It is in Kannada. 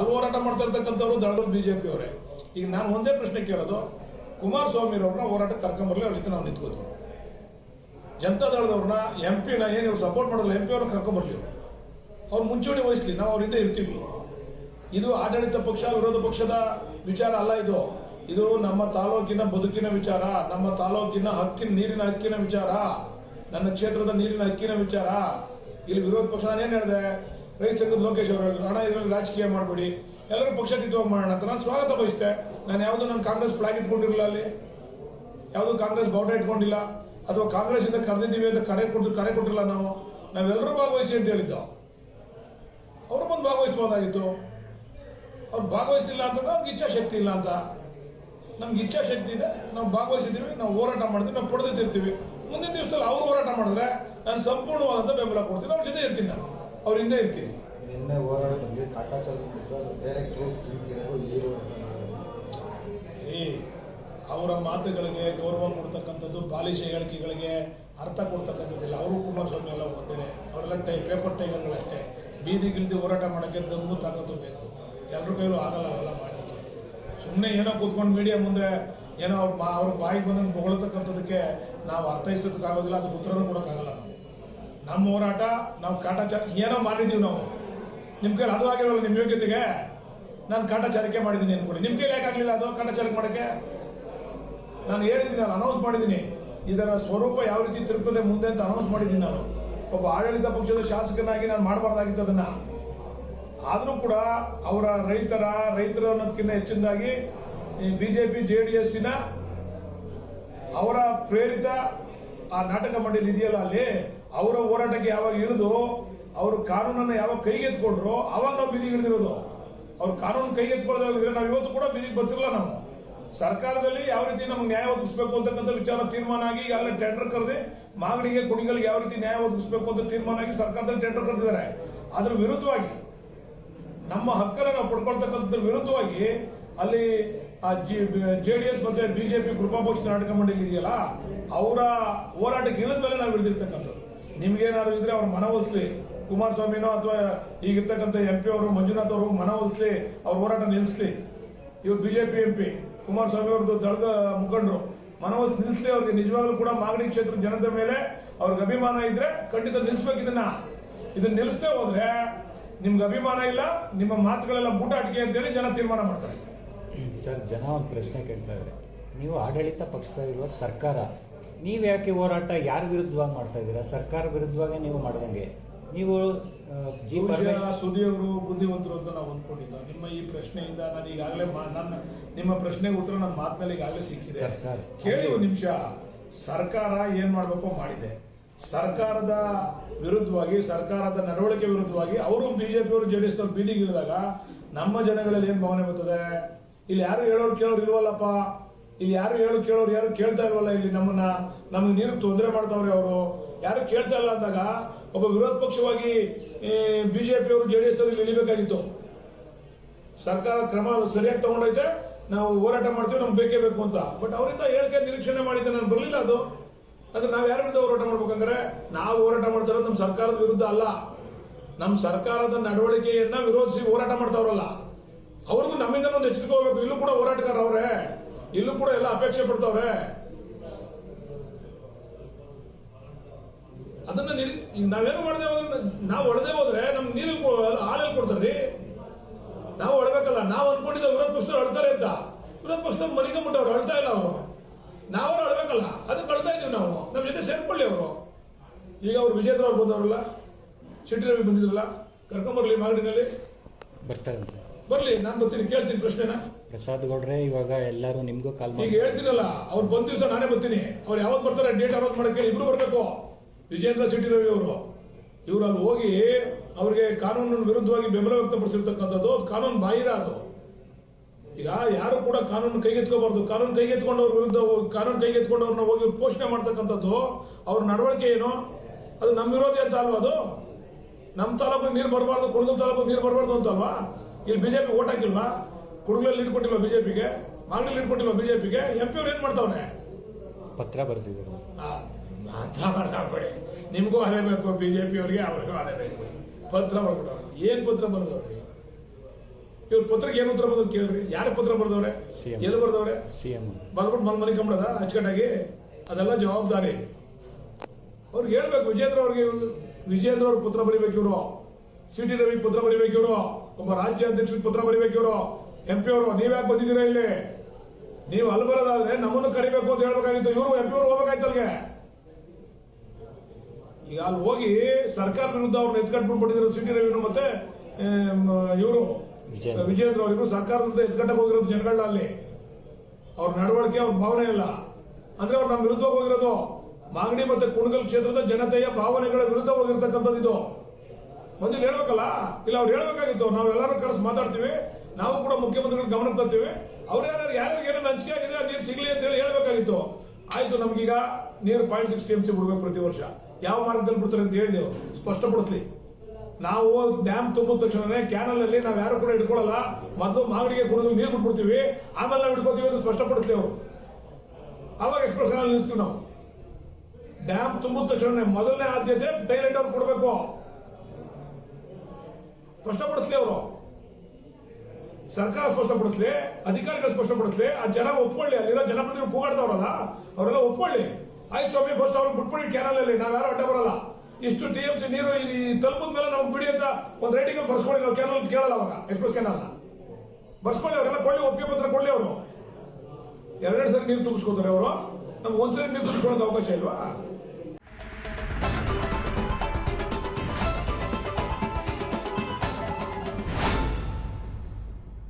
ಅಲ್ಲಿ ಹೋರಾಟ ಮಾಡ್ತಾ ಇರ್ತಕ್ಕಂಥವ್ರು ದಳಗಳು ಬಿಜೆಪಿ ಅವರೇ. ಈಗ ನಾನು ಒಂದೇ ಪ್ರಶ್ನೆ ಕೇಳೋದು, ಕುಮಾರಸ್ವಾಮಿ ಅವ್ರನ್ನ ಹೋರಾಟ ಕರ್ಕೊಂಬರ್ಲಿ, ಅವ್ರ ಜೊತೆ ನಾವು ನಿಂತ್ಕೋತೀವಿ. ಜನತಾ ದಳದವ್ರನ್ನ ಎಂ ಪಿನ ಏನು ಸಪೋರ್ಟ್ ಮಾಡಲ್ಲ ಎಂ ಪಿ ಅವ್ರನ್ನ ಕರ್ಕೊಂಬರ್ಲಿ ಅವ್ರು. ಮುಂಚೂಣಿ ವಹಿಸ್ಲಿ, ನಾವು ಹಿಂದೆ ಇರ್ತೀವಿ. ಇದು ಆಡಳಿತ ಪಕ್ಷ, ವಿರೋಧ ಪಕ್ಷದ ವಿಚಾರ ಅಲ್ಲ ಇದು. ಇದು ನಮ್ಮ ತಾಲೂಕಿನ ಬದುಕಿನ ವಿಚಾರ, ನಮ್ಮ ತಾಲೂಕಿನ ಹಕ್ಕಿನ ನೀರಿನ ಹಕ್ಕಿನ ವಿಚಾರ, ನನ್ನ ಕ್ಷೇತ್ರದ ನೀರಿನ ಹಕ್ಕಿನ ವಿಚಾರ. ಇಲ್ಲಿ ವಿರೋಧ ಪಕ್ಷ ನಾನೇನು ಹೇಳಿದೆ? ರೈತ ಸಂಘದ ಲೋಕೇಶ್ ಅವರು ಹೇಳಿದ್ರು ಹಣ ಇದರಲ್ಲಿ ರಾಜಕೀಯ ಮಾಡಬೇಡಿ. ಎಲ್ಲರೂ ಪಕ್ಷಾತೀತವಾಗಿ ಮಾಡೋಣ ಅಂತ ನಾನು ಸ್ವಾಗತ ಬಯಸ್ತೆ. ನಾನು ಯಾವುದು ನಾನು ಕಾಂಗ್ರೆಸ್ ಫ್ಲಾಗ್ ಇಟ್ಕೊಂಡಿರಲಿಲ್ಲ ಅಲ್ಲಿ? ಯಾವುದು ಕಾಂಗ್ರೆಸ್ ಬಾವುಟ ಇಟ್ಕೊಂಡಿಲ್ಲ? ಅಥವಾ ಕಾಂಗ್ರೆಸ್ ಇಂದ ಕರೆದಿದ್ದೀವಿ ಅಂತ ಕರೆ ಕೊಟ್ಟು ಕರೆ ಕೊಟ್ಟಿಲ್ಲ ನಾವು? ನಾವೆಲ್ಲರೂ ಭಾಗವಹಿಸಿ ಅಂತ ಹೇಳಿದ್ದು. ಅವರು ಬಂದು ಭಾಗವಹಿಸಬಹುದಾಗಿತ್ತು ಅವ್ರು ಭಾಗವಹಿಸಿಲ್ಲ ಅಂತಂದ್ರೆ ಅವ್ರಿಗೆ ಇಚ್ಛಾಶಕ್ತಿ ಇಲ್ಲ ಅಂತ. ನಮ್ಗೆ ಇಚ್ಛಾಶಕ್ತಿ ಇದೆ. ನಾವು ಭಾಗವಹಿಸಿದ್ದೀವಿ, ನಾವು ಹೋರಾಟ ಮಾಡ್ತೀವಿ ನಾವು ಪಡೆದಿರ್ತೀವಿ ಮುಂದಿನ ದಿವಸದಲ್ಲಿ ಅವ್ರು ಹೋರಾಟ ಮಾಡಿದ್ರೆ ನಾನು ಸಂಪೂರ್ಣವಾದಂಥ ಬೆಂಬಲ ಕೊಡ್ತೀನಿ. ಅವ್ರ ಜೊತೆ ಇರ್ತೀನಿ ನಾನು. ಅವ್ರ ಹೇಳ್ತೀನಿ. ಇರ್ತೀನಿ ನಿನ್ನೆ ಹೋರಾಟದಲ್ಲಿ ಕಾಟಾಚಾರ ಬೇರೆ ಹೀರೋ ಈ ಅವರ ಮಾತುಗಳಿಗೆ ಗೌರವ ಕೊಡ್ತಕ್ಕಂಥದ್ದು ಬಾಲಿಶ ಹೇಳಿಕೆಗಳಿಗೆ ಅರ್ಥ ಕೊಡ್ತಕ್ಕಂಥದ್ದಿಲ್ಲ. ಅವರು ಕುಮಾರಸ್ವಾಮಿ ಎಲ್ಲ ಒಂದೇನೆ. ಅವರೆಲ್ಲ ಟೈ ಪೇಪರ್ ಟೈಗರ್ಗಳಷ್ಟೇ ಬೀದಿ ಗಿಲ್ದಿ ಹೋರಾಟ ಮಾಡೋಕ್ಕೆ ದಮ್ಮು ತಾಕತ್ತು ಬೇಕು. ಎಲ್ಲರ ಕೈಲೂ ಆಗಲ್ಲ ಅವೆಲ್ಲ ಮಾಡಲಿಕ್ಕೆ. ಸುಮ್ಮನೆ ಏನೋ ಕೂತ್ಕೊಂಡು ಮೀಡಿಯಾ ಮುಂದೆ ಏನೋ ಅವ್ರ ಬಾಯಿಗೆ ಬಂದಂಗೆ ಹೊಗಳ್ತಕ್ಕಂಥದ್ದಕ್ಕೆ ನಾವು ಅರ್ಥೈಸೋದಕ್ಕಾಗೋದಿಲ್ಲ ಅದಕ್ಕೆ ಉತ್ತರನೂ ಕೊಡೋಕ್ಕಾಗಲ್ಲ ನಾವು. ನಮ್ಮ ಹೋರಾಟ, ನಾವು ಕಾಟಾಚಾರ ಏನೋ ಮಾಡಿದ್ದೀವಿ ನಾವು. ನಿಮ್ಮ ಕೈಲಿ ಅದು ಆಗಿರೋಲ್ಲ ನಿಮ್ಮ ಯೋಗ್ಯತೆಗೆ. ನಾನು ಕಾಟಾಚಾರಕ್ಕೆ ಮಾಡಿದ್ದೀನಿ ಅನ್ಕೊಡಿ ನಿಮ್ಗೆ ಯಾಕಾಗಲಿಲ್ಲ ಅದು ಕಾಟಾಚಾರಕ್ಕೆ ಮಾಡೋಕ್ಕೆ? ನಾನು ಹೇಳಿದ್ದೀನಿ, ನಾನು ಅನೌನ್ಸ್ ಮಾಡಿದ್ದೀನಿ. ಇದರ ಸ್ವರೂಪ ಯಾವ ರೀತಿ ತಿರುಗ್ತದೆ ಮುಂದೆ ಅಂತ ಅನೌನ್ಸ್ ಮಾಡಿದ್ದೀನಿ ನಾನು. ಒಬ್ಬ ಆಡಳಿತ ಪಕ್ಷದ ಶಾಸಕನಾಗಿ ನಾನು ಮಾಡಬಾರ್ದಾಗಿತ್ತು ಅದನ್ನ. ಆದರೂ ಕೂಡ ಅವರ ರೈತರ, ರೈತರು ಅನ್ನೋದಕ್ಕಿಂತ ಹೆಚ್ಚಿನದಾಗಿ ಬಿಜೆಪಿ ಜೆ ಡಿ ಎಸ್ಸಿನ ಅವರ ಪ್ರೇರಿತ ಆ ನಾಟಕ ಮಂಡಳಿ ಇದೆಯಲ್ಲ ಅಲ್ಲಿ? ಅವರ ಹೋರಾಟಕ್ಕೆ ಯಾವಾಗ ಇಳಿದು ಅವರು ಕಾನೂನನ್ನು ಯಾವಾಗ ಕೈಗೆತ್ಕೊಂಡ್ರು ಅವಾಗ ನಾವು ಬೀದಿಗೆ ಇಳಿದಿರೋದು. ಅವ್ರು ಕಾನೂನು ಕೈಗೆತ್ಕೊಳ್ಳೋದಾಗಿದ್ರೆ ನಾವು ಇವತ್ತು ಕೂಡ ಬೀದಿಗೆ ಬರ್ತಿರಲ್ಲ ನಾವು. ಸರ್ಕಾರದಲ್ಲಿ ಯಾವ ರೀತಿ ನಮ್ಗೆ ನ್ಯಾಯ ಒದಗಿಸಬೇಕು ಅಂತಕ್ಕಂಥ ವಿಚಾರ ತೀರ್ಮಾನ ಆಗಿ ಈಗಾಗಲೇ ಟೆಂಡರ್ ಕರೆದು ಮಾಗಡಿಗೆ ಕುಣಿಗಳಿಗೆ ಯಾವ ರೀತಿ ನ್ಯಾಯ ಒದಗಿಸಬೇಕು ಅಂತ ತೀರ್ಮಾನ ಆಗಿ ಸರ್ಕಾರದಲ್ಲಿ ಟೆಂಡರ್ ಕರೆದಿದ್ದಾರೆ. ಅದ್ರ ವಿರುದ್ಧವಾಗಿ ನಮ್ಮ ಹಕ್ಕನ್ನು ನಾವು ಪಡ್ಕೊಳ್ತಕ್ಕಂಥದ್ರ ವಿರುದ್ಧವಾಗಿ ಅಲ್ಲಿ ಆ ಜೆ ಡಿ ಎಸ್ ಮತ್ತೆ ಬಿಜೆಪಿ ಕೃಪಾಪೋಷಿತ ನಾಟಕ ಮಂಡಳಿ ಇದೆಯಲ್ಲ, ಅವರ ಹೋರಾಟಕ್ಕೆ ಇಲ್ಲದ ಮೇಲೆ ನಾವು ಇಳಿದಿರ್ತಕ್ಕಂಥದ್ದು. ನಿಮ್ಗೇನಾದ್ರು ಇದ್ರೆ ಅವ್ರ ಮನವೊಲಿಸ್ಲಿ ಕುಮಾರಸ್ವಾಮಿನೋ ಅಥವಾ ಈಗಿರ್ತಕ್ಕಂಥ ಎಂ ಪಿ ಅವರು, ಮಂಜುನಾಥ್ ಅವರು ಮನವೊಲಿಸ್ಲಿ ಅವ್ರ ಹೋರಾಟ ನಿಲ್ಲಿಸ್ಲಿ ಇವ್ರು ಬಿಜೆಪಿ ಎಂ ಪಿ, ಕುಮಾರಸ್ವಾಮಿ ಅವ್ರದ್ದು ದಳದ ಮುಖಂಡರು. ಮನವೊಲಿಸಿ ನಿಲ್ಲಿಸ್ಲಿ ಅವ್ರಿಗೆ ನಿಜವಾಗ್ಲೂ ಕೂಡ ಮಾಗಡಿ ಕ್ಷೇತ್ರದ ಜನತೆ ಮೇಲೆ ಅವ್ರಿಗೆ ಅಭಿಮಾನ ಇದ್ರೆ ಖಂಡಿತ ನಿಲ್ಲಿಸ್ಬೇಕು ಇದನ್ನ. ಇದನ್ನ ನಿಲ್ಲಿಸದೆ ಹೋದ್ರೆ ನಿಮ್ಗೆ ಅಭಿಮಾನ ಇಲ್ಲ, ನಿಮ್ಮ ಮಾತುಗಳೆಲ್ಲ ಬೂಟಾಟಿಕೆ ಅಂತೇಳಿ ಜನ ತೀರ್ಮಾನ ಮಾಡ್ತಾರೆ. ಸರ್ ಜನ ಒಂದು ಪ್ರಶ್ನೆ ಕೇಳ್ತಾ ಇದ್ದಾರೆ. ನೀವು ಆಡಳಿತ ಪಕ್ಷದಲ್ಲಿರುವ ಸರ್ಕಾರ ನೀವು ಯಾಕೆ ಹೋರಾಟ ಯಾರ ವಿರುದ್ಧವಾಗಿ ಮಾಡ್ತಾ ಇದ್ದೀರಾ? ಸರ್ಕಾರ ವಿರುದ್ಧವಾಗಿ ನೀವು ಮಾಡ್ದಂಗೆ. ನೀವು ಜಿ ಅವರು ಬುದ್ಧಿವಂತರು ಅಂತ ನಾವು ಅಂದ್ಕೊಂಡಿದ್ದ. ನಿಮ್ಮ ಈ ಪ್ರಶ್ನೆಯಿಂದ ನಾನು ಈಗಾಗಲೇ ನನ್ನ ನಿಮ್ಮ ಪ್ರಶ್ನೆಗೆ ಉತ್ತರ ನನ್ನ ಮಾತಿನಲ್ಲಿ ಈಗಾಗಲೇ ಸಿಕ್ಕಿದೆ. Sir, sir. ಕೇಳಿ ಒಂದು ನಿಮಿಷ. ಸರ್ಕಾರ ಏನ್ ಮಾಡ್ಬೇಕೋ ಮಾಡಿದೆ. ಸರ್ಕಾರದ ವಿರುದ್ಧವಾಗಿ ಸರ್ಕಾರದ ನಡವಳಿಕೆ ವಿರುದ್ಧವಾಗಿ ಅವರು ಬಿಜೆಪಿ ಅವರು ಜೆಡಿಎಸ್ ಅವರು ಬೀದಿಗೆ ಇಳಿದಾಗ ನಮ್ಮ ಜನಗಳಲ್ಲಿ ಏನ್ ಭಾವನೆ ಬರ್ತದೆ? ಇಲ್ಲಿ ಯಾರು ಹೇಳೋರು ಕೇಳೋರು ಇಲ್ವಲ್ಲಪ್ಪ? ಇಲ್ಲಿ ಯಾರು ಹೇಳು ಕೇಳೋರು ಯಾರು ಕೇಳ್ತಾ ಇಲ್ವಲ್ಲ ಇಲ್ಲಿ ನಮ್ಮನ್ನ? ನಮ್ಗೆ ನೀರು ತೊಂದರೆ ಮಾಡ್ತಾವ್ರೆ ಅವರು. ಯಾರು ಕೇಳ್ತಾ ಇಲ್ಲ ಅಂದಾಗ ಒಬ್ಬ ವಿರೋಧ ಪಕ್ಷವಾಗಿ ಬಿಜೆಪಿ ಅವರು ಜೆಡಿಎಸ್ ಅವರು ಇಳಿಬೇಕಾಗಿತ್ತು. ಸರ್ಕಾರ ಕ್ರಮ ಸರಿಯಾಗಿ ತಗೊಂಡೈತೆ, ನಾವು ಹೋರಾಟ ಮಾಡ್ತೀವಿ, ನಮ್ಗೆ ಬೇಕೇ ಬೇಕು ಅಂತ. ಬಟ್ ಅವರಿಂದ ಹೇಳಿಕೆ ನಿರೀಕ್ಷಣೆ ಮಾಡಿದ್ದೆ ನಾನು ಬರಲಿಲ್ಲ ಅದು. ಅಂದ್ರೆ ನಾವು ಯಾರ ವಿರುದ್ಧ ಹೋರಾಟ ಮಾಡ್ಬೇಕಂದ್ರೆ ನಾವು ಹೋರಾಟ ಮಾಡ್ತಾರೋ ನಮ್ಮ ಸರ್ಕಾರದ ವಿರುದ್ಧ ಅಲ್ಲ. ನಮ್ಮ ಸರ್ಕಾರದ ನಡವಳಿಕೆಯನ್ನ ವಿರೋಧಿಸಿ ಹೋರಾಟ ಮಾಡ್ತಾವ್ರಲ್ಲ. ಅವ್ರಿಗೂ ನಮ್ಮಿಂದ ಒಂದು ಎಚ್ಚರಿಕೆ ಹೋಗ್ಬೇಕು. ಇಲ್ಲೂ ಕೂಡ ಹೋರಾಟಗಾರ ಅವ್ರೆ. ಇಲ್ಲೂ ಕೂಡ ಎಲ್ಲ ಅಪೇಕ್ಷೆ ಪಡ್ತಾವ್ರೆ. ಅದನ್ನ ನಾವೇನು ಮಾಡದೆ ಹೋದ್ರೆ ನಾವು ಒಳದೆ ಹೋದ್ರೆ ನಮ್ ನೀರು ಹಾಲೆಲ್ಲಿ ಕೊಡ್ತಾರ್ರಿ. ನಾವು ಅಳ್ಬೇಕಲ್ಲ ನಾವು ಅನ್ಕೊಂಡಿದ್ದ ವಿರೋಧ ಪಕ್ಷದವ್ರು ಅಳ್ತಾರೆ ಅಂತ. ವಿರೋಧ ಪಕ್ಷದವ್ರು ಬಿಟ್ಟವ್ರು ಅಳ್ತಾ ಇಲ್ಲ ಅವರು. ನಾವರು ಅಳ್ಬೇಕಲ್ಲ. ಅದಕ್ಕೆ ಅಳ್ತಾ ಇದೀವಿ ನಾವು. ನಮ್ಮ ಜೊತೆ ಸೇರ್ಕೊಳ್ಳಿ ಅವರು. ಈಗ ಅವ್ರು ವಿಜೇಂದ್ರ ಅವ್ರು ಬಂದವರಲ್ಲ. ಶೆಟ್ಟಿ ರವಿ ಬಂದಿದ್ರಲ್ಲ. ಕರ್ಕೊಂಬರ್ಲಿ ಮಾಗಡಿನಲ್ಲಿ. ಬರ್ತಾರಂತೆ ಬರ್ಲಿ ನಾನು ಬರ್ತೀನಿ ಕೇಳ್ತೀನಿ ಪ್ರಶ್ನೆನ. ಪ್ರಸಾದ್ ಗೌಡ್ರೆ ಇವಾಗ ಎಲ್ಲರೂ ನಿಮ್ಗೂ ಕಾಲ್ ಈಗ ಮಾಡಿ. ಹೇಳ್ತೀನಲ್ಲ ಅವ್ರು ಬಂದ ದಿವಸ ನಾನೇ ಬರ್ತೀನಿ. ಅವ್ರು ಯಾವಾಗ ಬರ್ತಾರೆ ಡೇಟ್ ಅನೌನ್ಸ್ ಮಾಡಕ್ಕೆ ಇಬ್ರು ಬರ್ಬೇಕು. ವಿಜೇಂದ್ರ ಶೆಟ್ಟಿ ರವಿ ಅವರು. ಇವ್ರು ಅಲ್ಲಿ ಹೋಗಿ ಅವ್ರಿಗೆ ಕಾನೂನು ವಿರುದ್ಧವಾಗಿ ಬೆಂಬಲ ವ್ಯಕ್ತಪಡಿಸಿರ್ತಕ್ಕಂಥದ್ದು ಅದು ಕಾನೂನು ಬಾಹಿರ ಅದು. ಈಗ ಯಾರು ಕೂಡ ಕಾನೂನು ಕೈಗೆತ್ಕೋಬಾರ್ದು. ಕಾನೂನು ಕೈಗೆತ್ಕೊಂಡವ್ರ ವಿರುದ್ಧ ಹೋಗಿ- ಕಾನೂನು ಕೈಗೆತ್ಕೊಂಡವ್ರನ್ನ ಹೋಗಿ ಪೋಷಣೆ ಮಾಡ್ತಕ್ಕಂಥದ್ದು ಅವ್ರ ನಡವಳಿಕೆ ಏನು? ಅದು ನಮ್ಮ ವಿರೋಧಿ ಅಂತ ಅಲ್ವಾ ಅದು? ನಮ್ಮ ತಾಲೂಕು ನೀರು ಬರಬಾರ್ದು ಕುಡುಗಲ್ ತಾಲೂಕು ನೀರು ಬರಬಾರ್ದು ಅಂತಲ್ವಾ? ಇಲ್ಲಿ ಬಿಜೆಪಿ ಓಟ್ ಹಾಕಿಲ್ವಾ? ಕುಡುಗಲಲ್ಲಿ ಲೀಡ್ ಕೊಟ್ಟಿಲ್ವಾ ಬಿಜೆಪಿಗೆ ಮಾಗಡಿ ಲೀಡ್ ಕೊಟ್ಟಿಲ್ವಾ ಬಿಜೆಪಿಗೆ ಎಂ ಪಿ ಅವ್ರು ಏನ್ ಮಾಡ್ತಾವ್ರೆ? ಪತ್ರ ಬರೆದಿದ್ದಾರೆ. ಬೇಡಿ ನಿಮಗೂ ಅದೇ ಬೇಕು ಬಿಜೆಪಿ ಅವರಿಗೆ ಅವ್ರಿಗೂ ಅದೇ ಬೇಕು. ಪತ್ರ ಬರ್ಬಿಟ್ಟವ್ರೆ. ಏನ್ ಪತ್ರ ಬರ್ದವ್ರಿ? ಇವ್ರ ಪತ್ರಕ್ಕೆ ಏನು ಉತ್ತರ ಬಂದ್ ಕೇಳ್ರಿ. ಯಾರು ಪತ್ರ ಬರ್ದವ್ರೆ. ಎಲ್ಲಿ ಬರ್ದವ್ರೆ? C M. ಬರ್ಬಿಟ್ಟು ಮನ್ ಮನೆ ಕಂಬಿಡದ ಅಚ್ಚುಕಟ್ಟಾಗಿ. ಅದೆಲ್ಲ ಜವಾಬ್ದಾರಿ. ಅವ್ರಿಗೆ ಹೇಳ್ಬೇಕು ವಿಜೇಂದ್ರ ಅವ್ರಿಗೆ ವಿಜೇಂದ್ರ ಅವ್ರ ಪತ್ರ ಬರಿಬೇಕು ಇವರು. ಸಿ ಟಿ ರವಿ ಪತ್ರ ಬರಿಬೇಕು ಇವರು. ಒಬ್ಬ ರಾಜ್ಯ ಅಧ್ಯಕ್ಷರಿಗೆ ಪತ್ರ ಬರಿಬೇಕು ಇವರು ಎಂ ಪಿ ಅವರು ನೀವ್ಯಾಕೆ ಬಂದಿದ್ದೀರಾ ಇಲ್ಲಿ? ನೀವು ಅಲ್ಲಿ ಬರೋದಾದ್ರೆ ನಮ್ಮನ್ನು ಕರಿಬೇಕು ಅಂತ ಹೇಳ್ಬೇಕಾಗಿತ್ತು. ಇವರು ಎಂ ಪಿ ಅವರು ಹೋಗ್ಬೇಕಾಯ್ತು ಅಲ್ಲಿಗೆ. ಈಗ ಅಲ್ಲಿ ಹೋಗಿ ಸರ್ಕಾರ ವಿರುದ್ಧ ಅವ್ರನ್ನ ಎತ್ಕಟ್ಬಿಟ್ಟು ಸಿಟಿ ರವಿನು ಮತ್ತೆ ಇವರು ವಿಜೇಂದ್ರ. ವಿಜೇಂದ್ರ ಅವರಿಗೂ ಸರ್ಕಾರ ವಿರುದ್ಧ ಎತ್ಕಟ್ಟಕ್ಕೆ ಹೋಗಿರೋದು ಜನಗಳನ್ನ ಅಲ್ಲಿ. ಅವ್ರ ನಡವಳಿಕೆ ಅವ್ರ ಭಾವನೆ ಇಲ್ಲ. ಅಂದ್ರೆ ಅವ್ರು ನಮ್ಮ ವಿರುದ್ಧ ಹೋಗಿರೋದು. ಮಾಗಡಿ ಮತ್ತೆ ಕುಣಗಲ್ ಕ್ಷೇತ್ರದ ಜನತೆಯ ಭಾವನೆಗಳ ವಿರುದ್ಧ ಹೋಗಿರ್ತಕ್ಕಂಥದ್ದು ಇದು. ಒಂದು ಹೇಳ್ಬೇಕಲ್ಲ? ಇಲ್ಲ, ಅವ್ರು ಹೇಳ್ಬೇಕಾಗಿತ್ತು. ನಾವು ಎಲ್ಲರೂ ಕರೆಸಿ ಮಾತಾಡ್ತೀವಿ. ನಾವು ಕೂಡ ಮುಖ್ಯಮಂತ್ರಿಗಳ ಗಮನಕ್ಕೆ ತರ್ತೀವಿ ಅವ್ರು ಯಾರು ಯಾರಿಗೆ ಏನೇನು ಹಂಚಿಕೆ ಆಗಿದೆ, ನೀರು ಸಿಗ್ಲಿ ಅಂತ ಹೇಳಿ ಹೇಳ್ಬೇಕಾಗಿತ್ತು. ಆಯ್ತು, ನಮ್ಗೀಗ ನೀರು point six T M C ಬಿಡ್ಬೇಕು ಪ್ರತಿ ವರ್ಷ. ಯಾವ ಮಾರ್ಗದಲ್ಲಿ ಬಿಡ್ತಾರೆ ಅಂತ ಹೇಳಿದೆವು ಸ್ಪಷ್ಟಪಡಿಸ್ಲಿ. ನಾವು ಡ್ಯಾಮ್ ತುಂಬಿದ ತಕ್ಷಣನೇ ಕ್ಯಾನಲ್ ಅಲ್ಲಿ ನಾವು ಯಾರು ಕೂಡ ಇಟ್ಕೊಳ್ಳಲ್ಲ ಮೊದಲು ಮಾಗಡಿಗೆ ಕುಡಿದು ನೀರು ಬಿಟ್ಬಿಡ್ತೀವಿ. ಆಮೇಲೆ ನಾವು ಇಟ್ಕೋತೀವಿ ಅಂತ ಸ್ಪಷ್ಟಪಡಿಸ್ತೀವಿ ಅವರು. ಅವಾಗ ಎಕ್ಸ್ಪ್ರೆಸ್ನಲ್ಲಿ ನಿಲ್ಲಿಸ್ತೀವಿ ನಾವು. ಡ್ಯಾಮ್ ತುಂಬಿದ ತಕ್ಷಣ ಮೊದಲನೇ ಆದ್ಯತೆ ಡೈರೆಕ್ಟ್ ಅವ್ರು ಕೊಡಬೇಕು. ಸ್ಪಷ್ಟಪಡಿಸ್ಲಿ ಅವರು. ಸರ್ಕಾರ ಸ್ಪಷ್ಟಪಡಿಸ್ಲಿ, ಅಧಿಕಾರಿಗಳು ಸ್ಪಷ್ಟಪಡಿಸ್ಲಿ, ಆ ಜನ ಒಪ್ಕೊಳ್ಳಿ, ಅಲ್ಲಿರೋ ಜನಪ್ರತಿನಿಧಿ ಕೂಗಾಡ್ತಾವ್ರಲ್ಲ, ಅವರೆಲ್ಲ ಒಪ್ಕೊಳ್ಳಿ. ಆಯ್ತು ಸ್ವಾಮಿ ಫಸ್ಟ್ ಅವ್ರಿಗೆ ಬಿಟ್ಬಿಡಿ ಕ್ಯಾನಲ್ ಅಲ್ಲಿ, ನಾವ್ ಯಾರು ಅಡ್ಡ ಬರಲ್ಲ. ಇಷ್ಟು ಟಿ ಎಂ ಸಿ ನೀರು ಈ ತಲುಪಿದ ಮೇಲೆ ನಮ್ಗೆ ಬಿಡಿ ಅಂತ ಒಂದು ರೇಟಿಂಗ್ ಬರ್ಸ್ಕೊಳ್ಳಿ, ನಾವು ಕ್ಯಾನಲ್ ಕೇಳಲ್ಲ ಅವಾಗ ಎಕ್ಸ್ಪ್ರೆಸ್ ಕ್ಯಾನಲ್ ಬರ್ಸ್ಕೊಳ್ಳಿ, ಅವರೆಲ್ಲ ಕೊಳ್ಳಿ ಒಪ್ಪಿಗೆ ಪತ್ರ ಕೊಡ್ಲಿ ಅವರು. ಎರಡೆರಡು ಸರಿ ನೀರು ತುಂಬಿಸ್ಕೋತಾರೆ ಅವರು. ನಮ್ಗೆ ಒಂದ್ಸರಿ ನೀರು ತುಂಬಿಸ್ಕೊಳ್ಳೋದು ಅವಕಾಶ ಇಲ್ವಾ?